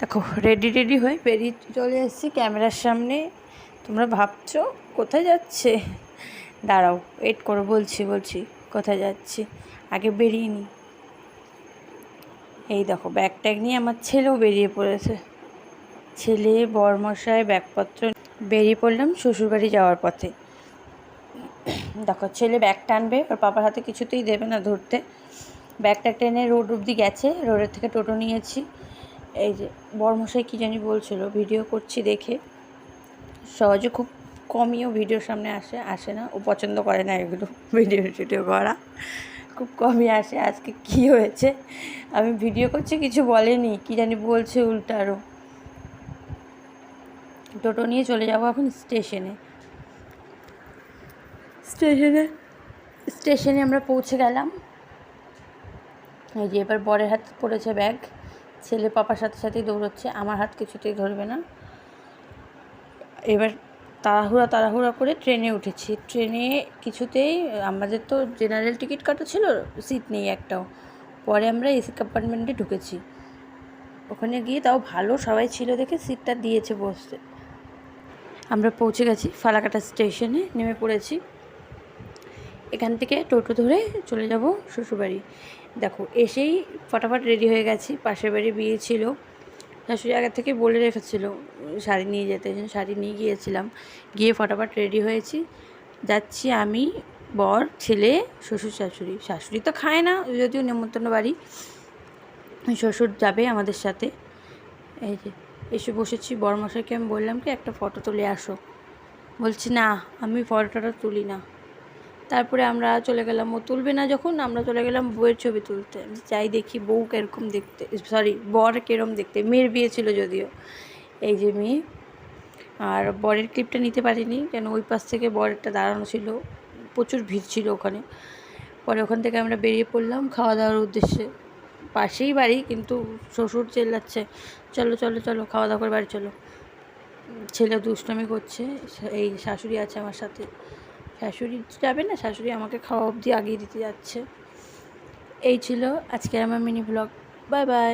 দেখো ready ready হয়ে বেরিয়ে চলে এসেছি ক্যামেরার সামনে। তোমরা ভাবছ, কোথায় যাচ্ছে? দাঁড়াও ওয়েট করো, বলছি বলছি, কোথায় যাচ্ছি? আগে বেরিয়ে নি। এই দেখো ব্যাগ ট্যাগ নিয়ে আমার ছেলেও বেরিয়ে পড়েছে। ছেলে, বরমশাই, ব্যাগপত্র বেরিয়ে পড়লাম শ্বশুরবাড়ি যাওয়ার পথে। দেখো, ছেলে ব্যাগ টানবে, ওর পাপার হাতে কিছুতেই দেবে না ধরতে। ব্যাগটা টেনে রোড অবধি গেছে রোডের থেকে টোটো নিয়েছি। এই যে বর্মশাই কী জানি বলছিল ভিডিও করছি দেখে। সহজে খুব কমইও ভিডিওর সামনে আসে আসে না। ও পছন্দ করে না এগুলো ভিডিও টিডিও করা। খুব কমই আসে। আজকে কি হয়েছে? আমি ভিডিও করছি কিছু বলেনি। কি জানি বলছে উল্টা আরও টোটো নিয়ে চলে যাব এখন স্টেশনে। স্টেশনে? স্টেশনে আমরা পৌঁছে গেলাম। এই যে এবার বরের হাত পড়েছে ব্যাগ। ছেলে পাপার সাথে সাথেই দৌড়চ্ছে, আমার হাত কিছুতেই ধরবে না। এবার তাড়াহুড়া তাড়াহুড়া করে ট্রেনে উঠেছি। ট্রেনে কিছুতেই আমাদের তো জেনারেল টিকিট কাটা ছিল সিট নেই একটাও। পরে আমরা এসি কম্পার্টমেন্টে ঢুকেছি। ওখানে গিয়ে তাও ভালো সবাই ছিল দেখে সিটটা দিয়েছে বসতে। আমরা পৌঁছে গেছি ফালাকাটা স্টেশনে নেমে পড়েছি। এখান থেকে টোটো ধরে চলে যাব শ্বশুরবাড়ি। দেখো, এসেই ফটাফট রেডি হয়ে গেছি। পাশের বাড়ি বিয়ে ছিল। শাশুড়ি আগে থেকে বলে রেখেছিল, শাড়ি নিয়ে যেতে। জন্য শাড়ি নিয়ে গিয়েছিলাম। গিয়ে ফটাফট রেডি হয়েছি। যাচ্ছি আমি, বর, ছেলে, শ্বশুর, শাশুড়ি। শাশুড়ি তো খায় না, যদিও নেমন্তন্ন বাড়ি। শ্বশুর যাবে আমাদের সাথে। এই যে, এসে বসেছি। বড়মশাইকে আমি বললাম কি, একটা ফটো তুলে আসো। বলছি, না, আমি ফটোটা তুলি না। তারপরে আমরা চলে গেলাম, ও তুলবে না যখন, আমরা চলে গেলাম বউয়ের ছবি তুলতে। চাই দেখি বউ কীরকম দেখতে সরি বর কীরকম দেখতে, মেয়ের বিয়ে ছিল যদিও। এই যে মেয়ে, আর বরের ক্লিপটা নিতে পারিনি, কেন ওই পাশ থেকে বরেরটা দাঁড়ানো ছিল, প্রচুর ভিড় ছিল ওখানে। পরে ওখান থেকে আমরা বেরিয়ে পড়লাম খাওয়া দাওয়ার উদ্দেশ্যে। পাশেই বাড়ি, কিন্তু শ্বশুর চেল্লাচ্ছে, চলো চলো চলো খাওয়া দাওয়া করে বাড়ি, চলো। ছেলে দুষ্টমি করছে, এই শাশুড়ি আছে আমার সাথে। শাশুড়ি যাবে না, শাশুড়ি আমাকে খাওয়া অবধি আগিয়ে দিতে যাচ্ছে। এই ছিল আজকের আমার মিনি ব্লগ বাই বাই